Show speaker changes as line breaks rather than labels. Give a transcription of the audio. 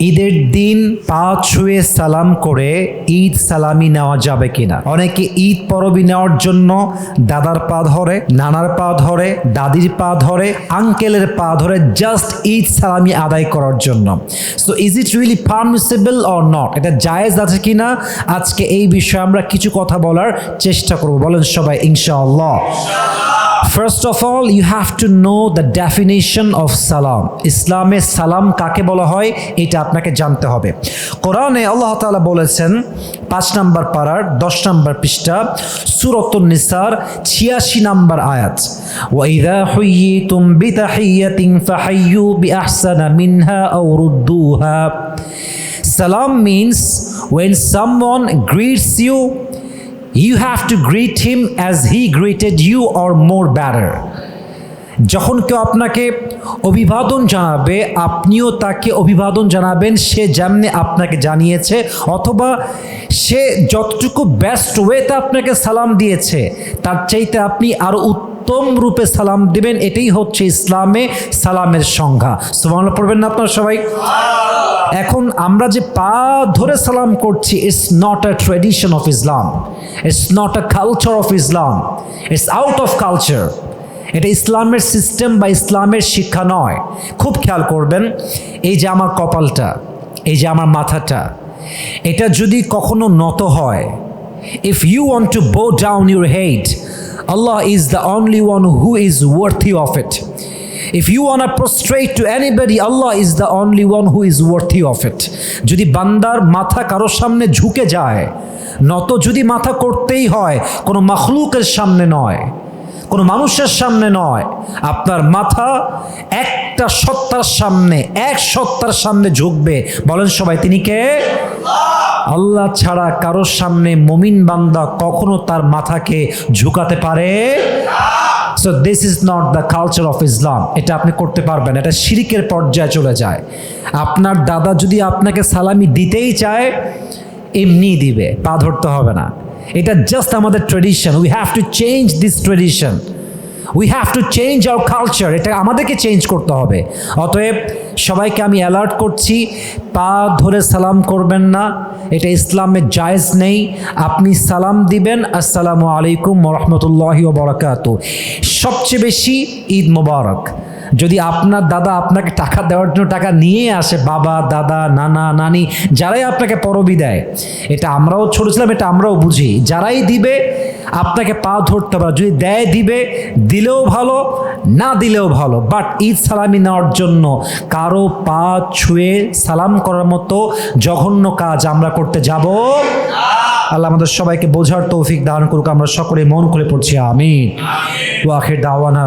ঈদের দিন পা ছুঁয়ে সালাম করে ঈদ সালামি নেওয়া যাবে কিনা? অনেকে ঈদ পরবি নেওয়ার জন্য দাদার পা ধরে, নানার পা ধরে, দাদির পা ধরে, আঙ্কেলের পা ধরে জাস্ট ঈদ সালামি আদায় করার জন্য। So is it really permissible or not এটা জায়েজ আছে কিনা? আজকে এই বিষয়ে আমরা কিছু কথা বলার চেষ্টা করব। বলেন সবাই, ইনশাআল্লাহ। First of all you have to know the definition of সালাম ইসলামে সালাম কাকে বলা হয় এটা আপনাকে জানতে হবে। কোরআনে আল্লাহ তাআলা বলেছেন পাঁচ নাম্বার পাড়ার দশ নাম্বার পৃষ্ঠা সুরত নিসার ছিয়াশি নাম্বার আয়াত। ওয়াইদা হুইয়িতুম বিতাহিয়াতিন ফাহাইয়ু বিআহসানা মিনহা আও রুদ্দুহা। Salam means when someone greets you, you have to greet him as he greeted you or more better যখন কেউ আপনাকে অভিবাদন জানাবে, আপনিও তাকে অভিবাদন জানাবেন, সে যেমনি আপনাকে জানিয়েছে, অথবা সে যতটুকু বেস্ট ওয়েতে আপনাকে সালাম দিয়েছে, তার চাইতে আপনি আরও উত্তম রূপে সালাম দিবেন, এটাই হচ্ছে ইসলামে সালামের সংজ্ঞা। সুমান পড়বেন না আপনারা সবাই? এখন আমরা যে পা ধরে সালাম করছি it's not a tradition of Islam it's not a culture of Islam it's out of culture এটা ইসলামের সিস্টেম বা ইসলামের শিক্ষা নয়। খুব খেয়াল করবেন, এই যে আমার কপালটা, এই যে আমার মাথাটা, এটা যদি কখনো নত হয় if you want to bow down your head Allah is the only one who is worthy of it If you want to prostrate to anybody, Allah is the only one who is worthy of it. যদি বান্দার মাথা কারোর সামনে ঝুঁকে যায় নত যদি মাথা করতেই হয় কোনো মখলুকের সামনে নয় কোনো মানুষের সামনে নয়। আপনার মাথা একটা সত্তার সামনে, এক সত্তার সামনে ঝুঁকবে। বলেন সবাই, তিনি কে? আল্লাহ ছাড়া কারোর সামনে মমিন বান্দা কখনো তার মাথাকে ঝুঁকাতে পারে so this is not the culture of Islam এটা আপনি করতে পারবেন, এটা শিরিকের পর্যায়ে চলে যায়। আপনার দাদা যদি আপনাকে সালামি দিতেই চায় এমনি দিবে, পা ধরতে হবে না। এটা জাস্ট আমাদের tradition we have to change this tradition we have to change our culture এটা আমাদেরকে চেঞ্জ করতে হবে। অতএব সবাইকে আমি অ্যালার্ট করছি, পা ধরে সালাম করবেন না। এটা ইসলামের জায়েজ নেই। আপনি সালাম দিবেন। আসসালামু আলাইকুম রহমতুল্লাহি বরাকাত সবচেয়ে বেশি ঈদ মোবারক। যদি আপনার দাদা আপনাকে টাকা দেওয়ার জন্য টাকা নিয়ে আসে, বাবা, দাদা, নানা, নানি, যারাই আপনাকে পরবি দেয়, এটা আমরাও ছোট ছিলাম, এটা আমরাও বুঝি। যারাই দিবে, আপনাকে পা ধরতে পারে যদি দেয়, দিবে, দিলেও ভালো, না দিলেও ভালো। বাট ঈদ সালামি নেওয়ার জন্য কারও পা ছুঁয়ে সালাম করার মতো জঘন্য কাজ আমরা করতে যাব। আল্লাহ আমাদের সবাইকে বোঝার তৌফিক দান করুক। আমরা সকলে মন করে পড়ছি আমি ওয়াখের দাওয়ানা